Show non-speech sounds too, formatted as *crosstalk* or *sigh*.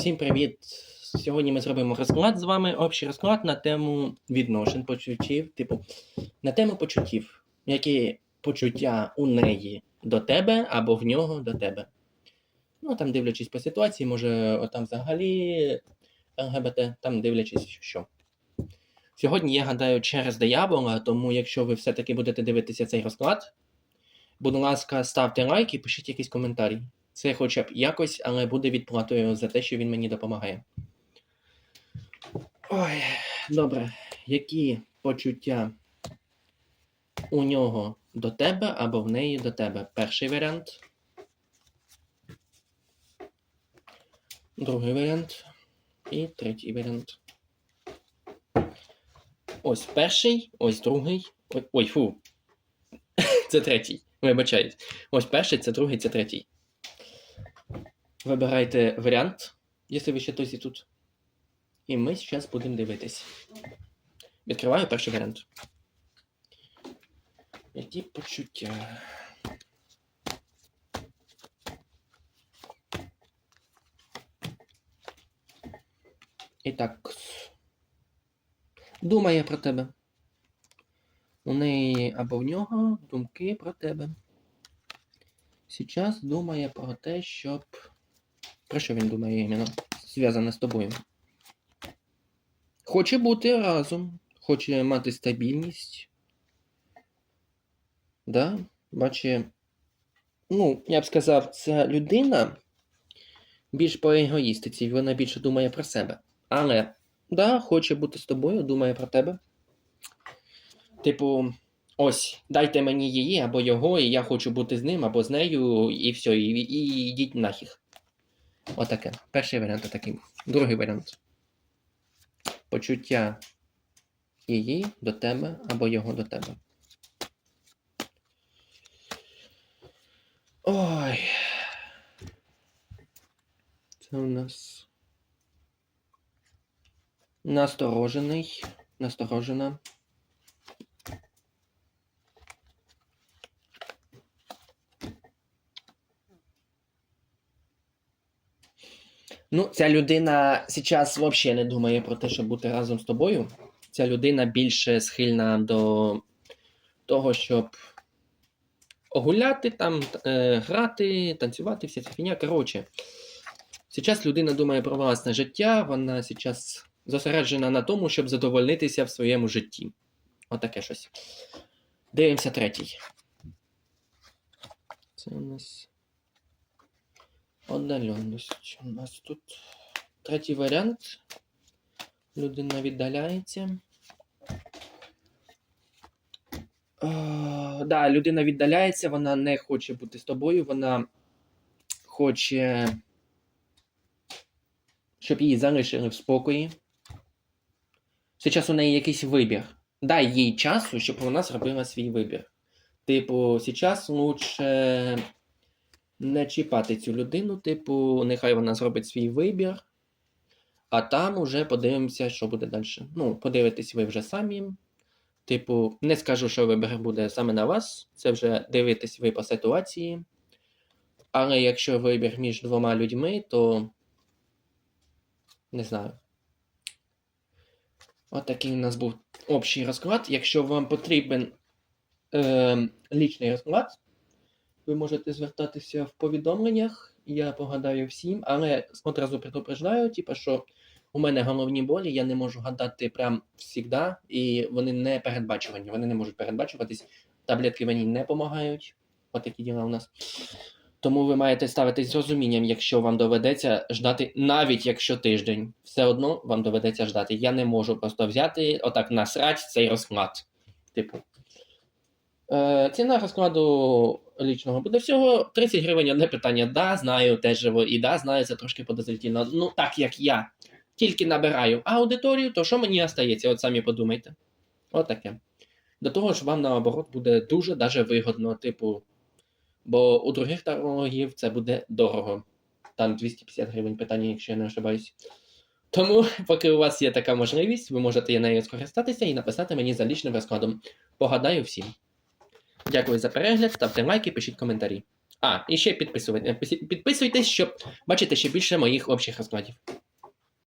Всім привіт! Сьогодні ми зробимо розклад з вами, общий розклад на тему відношень, почуттів, типу, на тему почуттів, які почуття у неї до тебе або в нього до тебе. Ну, там дивлячись по ситуації, може, там взагалі ЛГБТ, там дивлячись, що. Сьогодні я гадаю через диявола, тому якщо ви все-таки будете дивитися цей розклад, будь ласка, ставте лайк і пишіть якийсь коментарі. Це хоча б якось, але буде відплатою за те, що він мені допомагає. Ой, добре. Які почуття у нього до тебе або в неї до тебе? Перший варіант. Другий варіант. І третій варіант. Ось перший, ось другий. Ой, ой фу. *laughs* Це третій. Вибачаюсь. Ось перший, це другий, це третій. Вибирайте варіант, якщо ви ще досі тут. І ми зараз будемо дивитись. Відкриваю перший варіант. Які почуття? І так. Думає про тебе. У неї або в нього думки про тебе. Сейчас думає про те, щоб. Про що він думає іменно? Зв'язане з тобою. Хоче бути разом, хоче мати стабільність. Да? Бачить. Ну, я б сказав, ця людина більш по егоїстиці, вона більше думає про себе. Але, да, хоче бути з тобою, думає про тебе. Типу, ось, дайте мені її або його, і я хочу бути з ним або з нею, і все, і, і йдіть нахід. Отаке. Перший варіант такий. Другий варіант. Почуття її до тебе або його до тебе. Ой. Це у нас насторожений. Насторожена. Ну, ця людина зараз взагалі не думає про те, щоб бути разом з тобою. Ця людина більше схильна до того, щоб гуляти там, е, грати, танцювати, вся ця фігня. Коротше, зараз людина думає про власне життя, вона зараз зосереджена на тому, щоб задовольнитися в своєму житті. Отаке щось. Дивимося третій. Це у нас. Отдаленість. У нас тут третій варіант. Людина віддаляється. Так, да, людина віддаляється, вона не хоче бути з тобою, вона хоче, щоб її залишили в спокої. Зараз у неї якийсь вибір. Дай їй часу, щоб вона зробила свій вибір. Типу, зараз лучше не чіпати цю людину, типу, нехай вона зробить свій вибір, а там уже подивимося, що буде далі. Ну, подивитесь ви вже самі. Типу, не скажу, що вибір буде саме на вас, це вже дивитесь ви по ситуації. Але якщо вибір між двома людьми, то не знаю. От такий у нас був общий розклад. Якщо вам потрібен е, лічний розклад, ви можете звертатися в повідомленнях, я погадаю всім, але одразу предупреждаю, типу, що у мене головні болі, я не можу гадати прям завжди, і вони не передбачувані, вони не можуть передбачуватись. Таблетки мені не допомагають. От такі діла у нас. Тому ви маєте ставитись з розумінням, якщо вам доведеться ждати, навіть якщо тиждень, все одно вам доведеться ждати. Я не можу просто взяти, отак насрать цей розклад. Типу. Е, ціна розкладу лічного буде всього 30 гривень одне питання. Да, знаю, теж живо, і да, знаю, це трошки подозрительно. Ну, так як я тільки набираю аудиторію, то що мені остається? От самі подумайте. От таке. До того ж, вам наоборот буде дуже даже вигодно, типу. Бо у других тарологів це буде дорого. Там 250 гривень питання, якщо я не ошибаюсь. Тому, поки у вас є така можливість, ви можете нею скористатися і написати мені за лічним розкладом. Погадаю всім. Дякую за перегляд, ставте лайки, пишіть коментарі. А, і ще підписуйтесь, підписуйтесь, щоб бачити ще більше моїх общих розкладів.